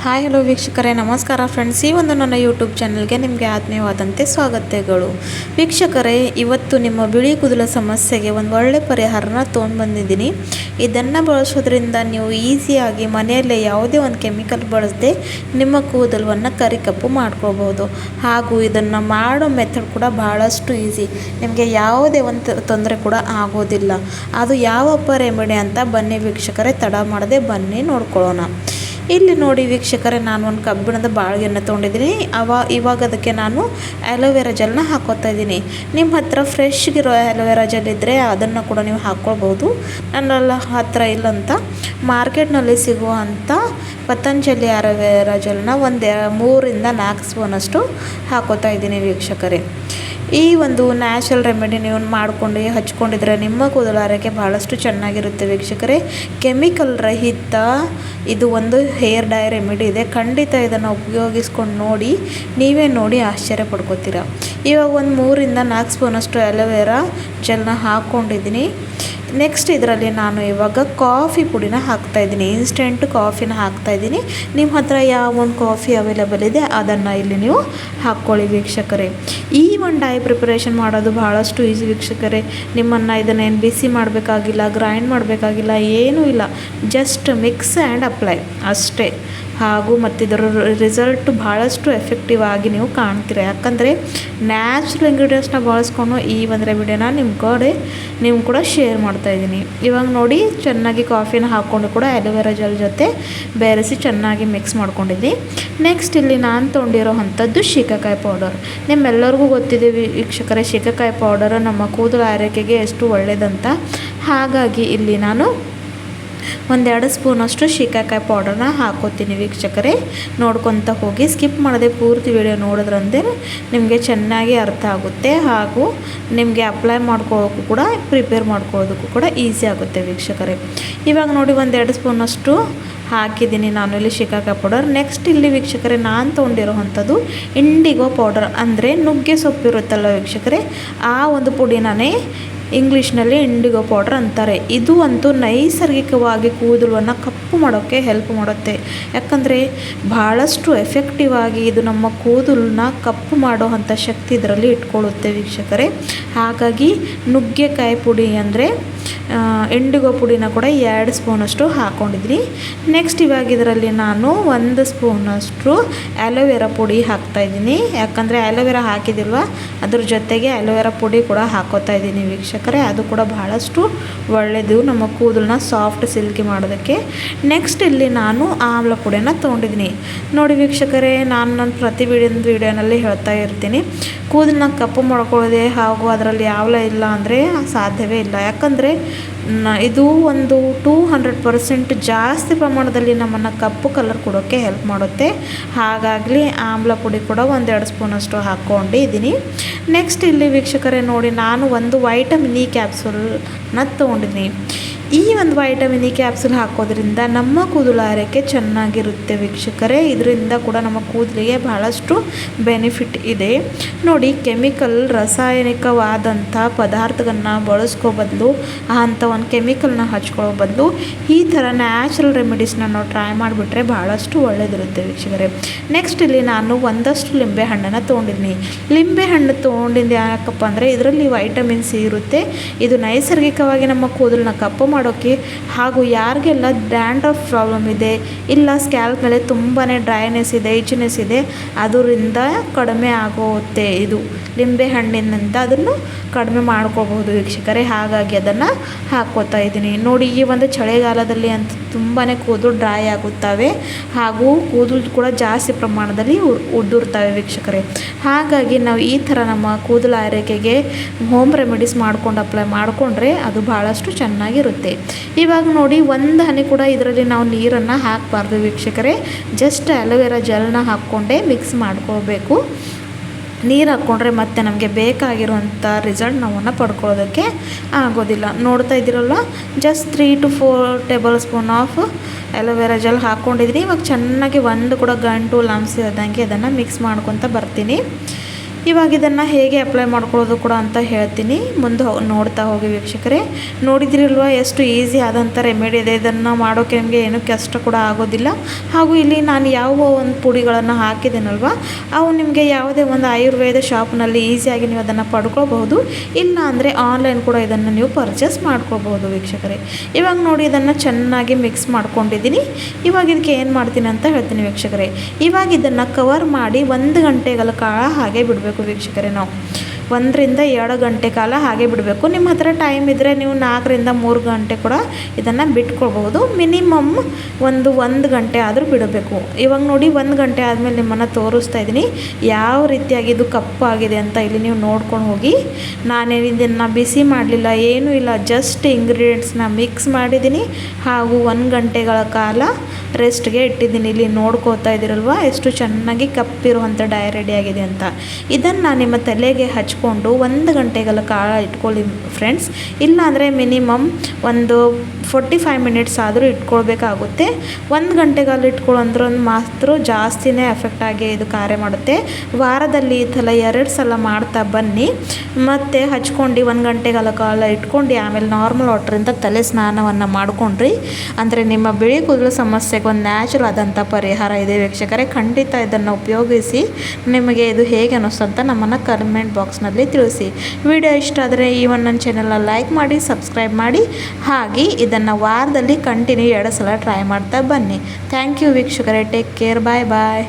Hi, hello ವೀಕ್ಷಕರೇ, ನಮಸ್ಕಾರ friends ಈ ಒಂದು ನನ್ನ ಯೂಟ್ಯೂಬ್ ಚಾನಲ್ಗೆ ನಿಮಗೆ ಆತ್ಮೀಯವಾದಂತೆ ಸ್ವಾಗತಗಳು. ವೀಕ್ಷಕರೇ, ಇವತ್ತು ನಿಮ್ಮ ಬಿಳಿ ಕೂದಲ ಸಮಸ್ಯೆಗೆ ಒಂದು ಒಳ್ಳೆ ಪರಿಹಾರನ ತೊಗೊಂಡು ಬಂದಿದ್ದೀನಿ. ಇದನ್ನು ಬಳಸೋದ್ರಿಂದ ನೀವು ಈಸಿಯಾಗಿ ಮನೆಯಲ್ಲೇ ಯಾವುದೇ ಒಂದು ಕೆಮಿಕಲ್ ಬಳಸದೆ ನಿಮ್ಮ ಕೂದಲವನ್ನು ಕರಿಕಪ್ಪು ಮಾಡ್ಕೋಬೋದು ಹಾಗೂ ಇದನ್ನು ಮಾಡೋ ಮೆಥಡ್ ಕೂಡ ಭಾಳಷ್ಟು ಈಸಿ ನಿಮಗೆ ಯಾವುದೇ ಒಂದು ತೊಂದರೆ ಕೂಡ ಆಗೋದಿಲ್ಲ. ಅದು ಯಾವಪ್ಪ ರೆಮಿಡಿ ಅಂತ ಬನ್ನಿ ವೀಕ್ಷಕರೇ, ತಡ ಮಾಡದೆ ಬನ್ನಿ ನೋಡ್ಕೊಳ್ಳೋಣ. ಇಲ್ಲಿ ನೋಡಿ ವೀಕ್ಷಕರೇ, ನಾನು ಒಂದು ಕಬ್ಬಿಣದ ಬಾಳಿಗೆಯನ್ನು ತೊಗೊಂಡಿದ್ದೀನಿ. ಅವ ಇವಾಗ ಅದಕ್ಕೆ ನಾನು ಆ್ಯಲೋವೆರಾ ಜೆಲ್ನ ಹಾಕೋತಾ ಇದ್ದೀನಿ. ನಿಮ್ಮ ಹತ್ರ ಫ್ರೆಶ್ಗಿರೋ ಆ್ಯಲೋವೆರಾ ಜೆಲ್ ಇದ್ದರೆ ಅದನ್ನು ಕೂಡ ನೀವು ಹಾಕ್ಕೊಳ್ಬೋದು. ನನ್ನೆಲ್ಲ ಹತ್ರ ಇಲ್ಲಂತ ಮಾರ್ಕೆಟ್ನಲ್ಲಿ ಸಿಗುವಂಥ ಪತಂಜಲಿ ಆಲೋವೆರಾ ಜೆಲ್ನ ಒಂದು ಮೂರಿಂದ ನಾಲ್ಕು ಸ್ಪೂನಷ್ಟು ಹಾಕೋತಾ ಇದ್ದೀನಿ ವೀಕ್ಷಕರೇ. ಈ ಒಂದು ನ್ಯಾಚುರಲ್ ರೆಮಿಡಿ ನೀವು ಮಾಡಿಕೊಂಡು ಹಚ್ಕೊಂಡಿದ್ರೆ ನಿಮ್ಮ ಕೂದಲು ಆರೋಗ್ಯ ಭಾಳಷ್ಟು ಚೆನ್ನಾಗಿರುತ್ತೆ ವೀಕ್ಷಕರೇ. ಕೆಮಿಕಲ್ ರಹಿತ ಇದು ಒಂದು ಹೇರ್ ಡೈ ರೆಮಿಡಿ ಇದೆ. ಖಂಡಿತ ಇದನ್ನು ಉಪಯೋಗಿಸ್ಕೊಂಡು ನೋಡಿ ನೀವೇ ನೋಡಿ ಆಶ್ಚರ್ಯ ಪಡ್ಕೋತೀರ. ಇವಾಗ ಒಂದು ಮೂರಿಂದ ನಾಲ್ಕು ಸ್ಪೂನಷ್ಟು ಅಲೋವೆರಾ ಜೆಲ್ನ ಹಾಕ್ಕೊಂಡಿದ್ದೀನಿ ನೆಕ್ಸ್ಟ್ ಇದರಲ್ಲಿ ನಾನು ಇವಾಗ ಕಾಫಿ ಪುಡಿನ ಹಾಕ್ತಾಯಿದ್ದೀನಿ ಇನ್ಸ್ಟೆಂಟ್ ಕಾಫಿನ ಹಾಕ್ತಾಯಿದ್ದೀನಿ ನಿಮ್ಮ ಹತ್ರ ಯಾವ ಒಂದು ಕಾಫಿ ಅವೈಲೇಬಲ್ ಇದೆ, ಅದನ್ನು ಇಲ್ಲಿ ನೀವು ಹಾಕ್ಕೊಳ್ಳಿ ವೀಕ್ಷಕರೇ. ಈ ಒಂದು ಡೈ ಪ್ರಿಪರೇಷನ್ ಮಾಡೋದು ಭಾಳಷ್ಟು ಈಸಿ ವೀಕ್ಷಕರೇ. ನಿಮ್ಮನ್ನು ಇದನ್ನೇನು ಬಿಸಿ ಮಾಡಬೇಕಾಗಿಲ್ಲ ಗ್ರೈಂಡ್ ಮಾಡಬೇಕಾಗಿಲ್ಲ, ಏನೂ ಇಲ್ಲ. ಜಸ್ಟ್ ಮಿಕ್ಸ್ ಆ್ಯಂಡ್ ಅಪ್ಲೈ ಅಷ್ಟೇ. ಹಾಗೂ ಮತ್ತು ಇದರ ರಿಸಲ್ಟ್ ಭಾಳಷ್ಟು ಎಫೆಕ್ಟಿವ್ ಆಗಿ ನೀವು ಕಾಣ್ತೀರ. ಯಾಕಂದರೆ ನ್ಯಾಚುರಲ್ ಇಂಗ್ರೀಡಿಯೆಂಟ್ಸ್ನ ಬಳಸ್ಕೊಂಡು ಈ ಒಂದು ರೆಮಿಡಿನ ನಿಮ್ಮ ಕಡೆ ನೀವು ಕೂಡ ಶೇರ್ ಮಾಡ್ತಾ ಇದ್ದೀನಿ. ಇವಾಗ ನೋಡಿ ಚೆನ್ನಾಗಿ ಕಾಫಿನ ಹಾಕ್ಕೊಂಡು ಕೂಡ ಅಲೋವೆರಾ ಜೆಲ್ ಜೊತೆ ಬೆರೆಸಿ ಚೆನ್ನಾಗಿ ಮಿಕ್ಸ್ ಮಾಡ್ಕೊಂಡಿದ್ದೀನಿ ನೆಕ್ಸ್ಟ್ ಇಲ್ಲಿ ನಾನು ತೊಗೊಂಡಿರೋ ಅಂಥದ್ದು ಶೀಕಾಕಾಯಿ ಪೌಡರ್ ನಿಮ್ಮೆಲ್ಲರಿಗೂ ಗೊತ್ತಿದೆ ವೀಕ್ಷಕರೇ, ಶೀಕಾಕಾಯಿ ಪೌಡರ್ ನಮ್ಮ ಕೂದಲು ಆರೈಕೆಗೆ ಎಷ್ಟು ಒಳ್ಳೆಯದಂತ ಹಾಗಾಗಿ ಇಲ್ಲಿ ನಾನು ಒಂದೆರಡು ಸ್ಪೂನಷ್ಟು ಶೀಕಾಕಾಯಿ ಪೌಡರ್ನ ಹಾಕೋತೀನಿ ವೀಕ್ಷಕರೇ. ನೋಡ್ಕೊತ ಹೋಗಿ ಸ್ಕಿಪ್ ಮಾಡದೆ ಪೂರ್ತಿ ವಿಡಿಯೋ ನೋಡಿದ್ರಂದ್ರೆ ನಿಮಗೆ ಚೆನ್ನಾಗಿ ಅರ್ಥ ಆಗುತ್ತೆ ಹಾಗೂ ನಿಮಗೆ ಅಪ್ಲೈ ಮಾಡ್ಕೊಳ್ಳೋಕ್ಕೂ ಕೂಡ ಪ್ರಿಪೇರ್ ಮಾಡ್ಕೊಳ್ಳೋದಕ್ಕೂ ಕೂಡ ಈಸಿ ಆಗುತ್ತೆ ವೀಕ್ಷಕರೇ. ಇವಾಗ ನೋಡಿ ಒಂದೆರಡು ಸ್ಪೂನಷ್ಟು ಹಾಕಿದ್ದೀನಿ ನಾನು ಇಲ್ಲಿ ಶಿಕಾಕಾಯಿ ಪೌಡರ್ ನೆಕ್ಸ್ಟ್ ಇಲ್ಲಿ ವೀಕ್ಷಕರೇ ನಾನು ತೊಗೊಂಡಿರೋ ಅಂಥದ್ದು ಇಂಡಿಗೋ ಪೌಡರ್ ಅಂದರೆ ನುಗ್ಗೆ ಸೊಪ್ಪು ಇರುತ್ತಲ್ಲ ವೀಕ್ಷಕರೇ, ಆ ಒಂದು ಪುಡಿನೇ ಇಂಗ್ಲೀಷ್ನಲ್ಲಿ ಇಂಡಿಗೋ ಪೌಡ್ರ್ ಅಂತಾರೆ. ಇದು ಅಂತೂ ನೈಸರ್ಗಿಕವಾಗಿ ಕೂದಲನ್ನು ಕಪ್ಪು ಮಾಡೋಕ್ಕೆ ಹೆಲ್ಪ್ ಮಾಡುತ್ತೆ. ಯಾಕಂದರೆ ಭಾಳಷ್ಟು ಎಫೆಕ್ಟಿವ್ ಆಗಿ ಇದು ನಮ್ಮ ಕೂದಲನ್ನ ಕಪ್ಪು ಮಾಡೋ ಅಂಥ ಶಕ್ತಿ ಇದರಲ್ಲಿ ಇಟ್ಕೊಳ್ಳುತ್ತೆ ವೀಕ್ಷಕರೇ. ಹಾಗಾಗಿ ನುಗ್ಗೆಕಾಯಿ ಪುಡಿ ಅಂದರೆ ಇಂಡಿಗೋ ಪುಡಿನ ಕೂಡ ಎರಡು ಸ್ಪೂನಷ್ಟು ಹಾಕ್ಕೊಂಡಿದ್ದೀನಿ ನೆಕ್ಸ್ಟ್ ಇವಾಗ ಇದರಲ್ಲಿ ನಾನು ಒಂದು ಸ್ಪೂನಷ್ಟು ಆ್ಯಲೋವೆರಾ ಪುಡಿ ಹಾಕ್ತಾಯಿದ್ದೀನಿ ಯಾಕಂದರೆ ಆ್ಯಲೋವೆರಾ ಹಾಕಿದಿಲ್ವ? ಅದ್ರ ಜೊತೆಗೆ ಆ್ಯಲೋವೆರಾ ಪುಡಿ ಕೂಡ ಹಾಕೋತಾ ಇದ್ದೀನಿ ವೀಕ್ಷಕರೇ. ಅದು ಕೂಡ ಬಹಳಷ್ಟು ಒಳ್ಳೆಯದು ನಮ್ಮ ಕೂದಲನ್ನ ಸಾಫ್ಟ್ ಸಿಲ್ಕಿ ಮಾಡೋದಕ್ಕೆ. ನೆಕ್ಸ್ಟ್ ಇಲ್ಲಿ ನಾನು ಆಮ್ಲ ಪುಡಿನ ತೊಗೊಂಡಿದ್ದೀನಿ. ನೋಡಿ ವೀಕ್ಷಕರೇ, ನಾನು ನನ್ನ ಪ್ರತಿ ವಿಡಿಯೋದ ವಿಡಿಯೋನಲ್ಲಿ ಹೇಳ್ತಾ ಇರ್ತೀನಿ. ಕೂದಲನ್ನ ಕಪ್ಪು ಮಾಡ್ಕೊಳ್ಳೋದೆ ಹಾಗೂ ಅದರಲ್ಲಿ ಆಮ್ಲ ಇಲ್ಲ ಅಂದರೆ ಸಾಧ್ಯವೇ ಇಲ್ಲ. ಯಾಕಂದರೆ ಇದು ಒಂದು ಟೂ ಹಂಡ್ರೆಡ್ ಪರ್ಸೆಂಟ್ ಜಾಸ್ತಿ ಪ್ರಮಾಣದಲ್ಲಿ ನಮ್ಮನ್ನು ಕಪ್ಪು ಕಲರ್ ಕೊಡೋಕ್ಕೆ ಹೆಲ್ಪ್ ಮಾಡುತ್ತೆ. ಹಾಗಾಗಲಿ ಆಮ್ಲ ಪುಡಿ ಕೂಡ ಒಂದೆರಡು ಸ್ಪೂನಷ್ಟು ಹಾಕ್ಕೊಂಡಿದ್ದೀನಿ ನೆಕ್ಸ್ಟ್ ಇಲ್ಲಿ ವೀಕ್ಷಕರೇ ನೋಡಿ, ನಾನು ಒಂದು ವೈಟಮಿನ್ ಇ ಕ್ಯಾಪ್ಸೂಲ್ನ ತೊಗೊಂಡಿದ್ದೀನಿ. ಈ ಒಂದು ವೈಟಮಿನ್ ಇ ಕ್ಯಾಪ್ಸೂಲ್ ಹಾಕೋದ್ರಿಂದ ನಮ್ಮ ಕೂದಲು ಆರೈಕೆ ಚೆನ್ನಾಗಿರುತ್ತೆ ವೀಕ್ಷಕರೇ. ಇದರಿಂದ ಕೂಡ ನಮ್ಮ ಕೂದಲಿಗೆ ಬಹಳಷ್ಟು ಬೆನಿಫಿಟ್ ಇದೆ. ನೋಡಿ ಕೆಮಿಕಲ್ ರಾಸಾಯನಿಕವಾದಂಥ ಪದಾರ್ಥಗಳನ್ನ ಬಳಸ್ಕೋ ಬದಲು ಅಂಥ ಒಂದು ಕೆಮಿಕಲ್ನ ಹಚ್ಕೊಳ್ಳೋ ಬದಲು ಈ ಥರ ನ್ಯಾಚುರಲ್ ರೆಮಿಡೀಸ್ನ ನಾವು ಟ್ರೈ ಮಾಡಿಬಿಟ್ರೆ ಬಹಳಷ್ಟು ಒಳ್ಳೇದಿರುತ್ತೆ ವೀಕ್ಷಕರೇ. ನೆಕ್ಸ್ಟ್ ಇಲ್ಲಿ ನಾನು ಒಂದಷ್ಟು ಲಿಂಬೆ ಹಣ್ಣನ್ನು ತೊಗೊಂಡಿದ್ದೀನಿ ಲಿಂಬೆ ಹಣ್ಣು ತೊಗೊಂಡಿದ್ದು ಯಾಕಪ್ಪ ಅಂದರೆ ಇದರಲ್ಲಿ ವೈಟಮಿನ್ ಸಿ ಇರುತ್ತೆ. ಇದು ನೈಸರ್ಗಿಕವಾಗಿ ನಮ್ಮ ಕೂದಲನ್ನ ಕಪ್ಪು ಮಾಡೋಕ್ಕೆ ಹಾಗೂ ಯಾರಿಗೆಲ್ಲ ಡ್ಯಾಂಡ್ರಫ್ ಪ್ರಾಬ್ಲಮ್ ಇದೆ ಇಲ್ಲ ಸ್ಕ್ಯಾಲ್ಪ್ ಮೇಲೆ ತುಂಬಾ ಡ್ರೈನೆಸ್ ಇದೆ ಇಚ್ನೆಸ್ ಇದೆ, ಅದರಿಂದ ಕಡಿಮೆ ಆಗುತ್ತೆ ಇದು. ಲಿಂಬೆ ಹಣ್ಣಿನಿಂದ ಅದನ್ನು ಕಡಿಮೆ ಮಾಡ್ಕೋಬಹುದು ವೀಕ್ಷಕರೇ. ಹಾಗಾಗಿ ಅದನ್ನು ಹಾಕ್ಕೋತಾ ಇದ್ದೀನಿ. ನೋಡಿ, ಈ ಒಂದು ಚಳಿಗಾಲದಲ್ಲಿ ಅಂತ ತುಂಬಾ ಕೂದಲು ಡ್ರೈ ಆಗುತ್ತವೆ ಹಾಗೂ ಕೂದಲು ಕೂಡ ಜಾಸ್ತಿ ಪ್ರಮಾಣದಲ್ಲಿ ಉದುರ್ತವೆ ವೀಕ್ಷಕರೇ. ಹಾಗಾಗಿ ನಾವು ಈ ಥರ ನಮ್ಮ ಕೂದಲು ಆರೈಕೆಗೆ ಹೋಮ್ ರೆಮಿಡೀಸ್ ಮಾಡ್ಕೊಂಡು ಅಪ್ಲೈ ಮಾಡಿಕೊಂಡ್ರೆ ಅದು ಭಾಳಷ್ಟು ಚೆನ್ನಾಗಿರುತ್ತೆ. ಇವಾಗ ನೋಡಿ ಒಂದು ಹನಿ ಕೂಡ ಇದರಲ್ಲಿ ನಾವು ನೀರನ್ನು ಹಾಕಬಾರ್ದು ವೀಕ್ಷಕರೇ. ಜಸ್ಟ್ ಅಲೋವೆರಾ ಜೆಲ್ನ ಹಾಕ್ಕೊಂಡೇ ಮಿಕ್ಸ್ ಮಾಡ್ಕೋಬೇಕು. ನೀರು ಹಾಕ್ಕೊಂಡ್ರೆ ಮತ್ತೆ ನಮಗೆ ಬೇಕಾಗಿರುವಂಥ ರಿಸಲ್ಟ್ ನಾವನ್ನು ಪಡ್ಕೊಳ್ಳೋದಕ್ಕೆ ಆಗೋದಿಲ್ಲ. ನೋಡ್ತಾ ಇದ್ದೀರಲ್ಲ just three to four tablespoon of aloe vera gel ಹಾಕ್ಕೊಂಡಿದ್ದೀನಿ ಇವಾಗ ಚೆನ್ನಾಗಿ ಒಂದು ಕೂಡ ಗಂಟು ಲಾಂಬ್ಸ್ ಆದಂಗೆ ಅದನ್ನು ಮಿಕ್ಸ್ ಮಾಡ್ಕೊತ ಬರ್ತೀನಿ. ಇವಾಗ ಇದನ್ನು ಹೇಗೆ ಅಪ್ಲೈ ಮಾಡ್ಕೊಳ್ಳೋದು ಕೂಡ ಅಂತ ಹೇಳ್ತೀನಿ. ಮುಂದೆ ನೋಡ್ತಾ ಹೋಗಿ ವೀಕ್ಷಕರೇ. ನೋಡಿದ್ರಿಲ್ವ ಎಷ್ಟು ಈಸಿ ಆದಂಥ ರೆಮಿಡಿ ಇದೆ. ಇದನ್ನು ಮಾಡೋಕ್ಕೆ ನಿಮಗೆ ಏನೂ ಕಷ್ಟ ಕೂಡ ಆಗೋದಿಲ್ಲ. ಹಾಗೂ ಇಲ್ಲಿ ನಾನು ಯಾವ ಒಂದು ಪುಡಿಗಳನ್ನು ಹಾಕಿದ್ದೇನಲ್ವ ಅವು ನಿಮಗೆ ಯಾವುದೇ ಒಂದು ಆಯುರ್ವೇದ ಶಾಪ್ನಲ್ಲಿ ಈಸಿಯಾಗಿ ನೀವು ಅದನ್ನು ಪಡ್ಕೊಳ್ಬಹುದು. ಇಲ್ಲ ಅಂದರೆ ಆನ್ಲೈನ್ ಕೂಡ ಇದನ್ನು ನೀವು ಪರ್ಚೇಸ್ ಮಾಡ್ಕೊಳ್ಬಹುದು ವೀಕ್ಷಕರೇ. ಇವಾಗ ನೋಡಿ ಇದನ್ನು ಚೆನ್ನಾಗಿ ಮಿಕ್ಸ್ ಮಾಡ್ಕೊಂಡಿದ್ದೀನಿ. ಇವಾಗ ಇದಕ್ಕೆ ಏನು ಮಾಡ್ತೀನಿ ಅಂತ ಹೇಳ್ತೀನಿ ವೀಕ್ಷಕರೇ. ಇವಾಗ ಇದನ್ನು ಕವರ್ ಮಾಡಿ ಒಂದು ಗಂಟೆಗಳ ಕಾಲ ಹಾಗೆ ಬಿಡಬೇಕು. ವೀಕ್ಷಕರೇ ನಾವು. ಒಂದರಿಂದ ಎರಡು ಗಂಟೆ ಕಾಲ ಹಾಗೆ ಬಿಡಬೇಕು. ನಿಮ್ಮ ಹತ್ರ ಟೈಮ್ ಇದ್ದರೆ ನೀವು ನಾಲ್ಕರಿಂದ ಮೂರು ಗಂಟೆ ಕೂಡ ಇದನ್ನು ಬಿಟ್ಕೊಳ್ಬಹುದು. ಮಿನಿಮಮ್ ಒಂದು ಒಂದು ಗಂಟೆ ಆದರೂ ಬಿಡಬೇಕು. ಇವಾಗ ನೋಡಿ ಒಂದು ಗಂಟೆ ಆದಮೇಲೆ ನಿಮ್ಮನ್ನು ತೋರಿಸ್ತಾ ಇದ್ದೀನಿ. ಯಾವ ರೀತಿಯಾಗಿ ಇದು ಕಪ್ಪಾಗಿದೆ ಅಂತ ಇಲ್ಲಿ ನೀವು ನೋಡ್ಕೊಂಡು ಹೋಗಿ. ನಾನೇನು ಇದನ್ನು ಬಿಸಿ ಮಾಡಲಿಲ್ಲ, ಏನೂ ಇಲ್ಲ ಜಸ್ಟ್ ಇಂಗ್ರೀಡಿಯೆಂಟ್ಸ್ನ ಮಿಕ್ಸ್ ಮಾಡಿದ್ದೀನಿ. ಹಾಗೂ ಒಂದು ಗಂಟೆಗಳ ಕಾಲ ರೆಸ್ಟ್ಗೆ ಇಟ್ಟಿದ್ದೀನಿ. ಇಲ್ಲಿ ನೋಡ್ಕೋತಾ ಇದ್ದೀರಲ್ವ? ಎಷ್ಟು ಚೆನ್ನಾಗಿ ಕಪ್ಪಿರುವಂಥ ಡೈ ರೆಡಿ ಆಗಿದೆ ಅಂತ. ಇದನ್ನು ನಿಮ್ಮ ತಲೆಗೆ ಹಚ್ಕೊಂಡು ಒಂದು ಗಂಟೆಗೆಲ್ಲ ಕಾಲ ಇಟ್ಕೊಳ್ಳಿ ಫ್ರೆಂಡ್ಸ್. ಇಲ್ಲಾಂದರೆ ಮಿನಿಮಮ್ ಒಂದು ಫೋರ್ಟಿ ಫೈವ್ ಮಿನಿಟ್ಸ್ ಆದರೂ ಇಟ್ಕೊಳ್ಬೇಕಾಗುತ್ತೆ. ಒಂದು ಗಂಟೆಗಾಲ ಒಂದು ಮಾತ್ರ ಜಾಸ್ತಿನೇ ಎಫೆಕ್ಟ್ ಆಗಿ ಇದು ಕಾರ್ಯ ಮಾಡುತ್ತೆ. ವಾರದಲ್ಲಿ ಈ ಥರ ಎರಡು ಸಲ ಮಾಡ್ತಾ ಬನ್ನಿ. ಮತ್ತು ಹಚ್ಕೊಂಡು ಒಂದು ಗಂಟೆಗಾಲ ಕಾಲ ಇಟ್ಕೊಂಡು ಆಮೇಲೆ ನಾರ್ಮಲ್ ವಾಟ್ರಿಂದ ತಲೆ ಸ್ನಾನವನ್ನು ಮಾಡಿಕೊಂಡ್ರಿ. ಅಂದರೆ ನಿಮ್ಮ ಬಿಳಿ ಕೂದಲು ಸಮಸ್ಯೆಗೆ ಒಂದು ನ್ಯಾಚುರಲ್ ಆದಂಥ ಪರಿಹಾರ ಇದೆ ವೀಕ್ಷಕರೇ. ಖಂಡಿತ ಇದನ್ನು ಉಪಯೋಗಿಸಿ ನಿಮಗೆ ಇದು ಹೇಗೆ ಅನ್ನಿಸ್ತಂತ ನಮ್ಮನ್ನು ಕಮೆಂಟ್ ಬಾಕ್ಸ್ನಲ್ಲಿ ತಿಳಿಸಿ. ವಿಡಿಯೋ ಇಷ್ಟ ಆದರೆ ಈ ಒಂದು ನನ್ನ ಚಾನಲ್ನ ಲೈಕ್ ಮಾಡಿ ಸಬ್ಸ್ಕ್ರೈಬ್ ಮಾಡಿ. ಹಾಗೆ ಇದನ್ನು ವಾರದಲ್ಲಿ ಕಂಟಿನ್ಯೂ ಎರಡು ಸಲ ಟ್ರೈ ಮಾಡ್ತಾ ಬನ್ನಿ. ಥ್ಯಾಂಕ್ ಯು ವೀಕ್ಷಕರೇ. Take care bye bye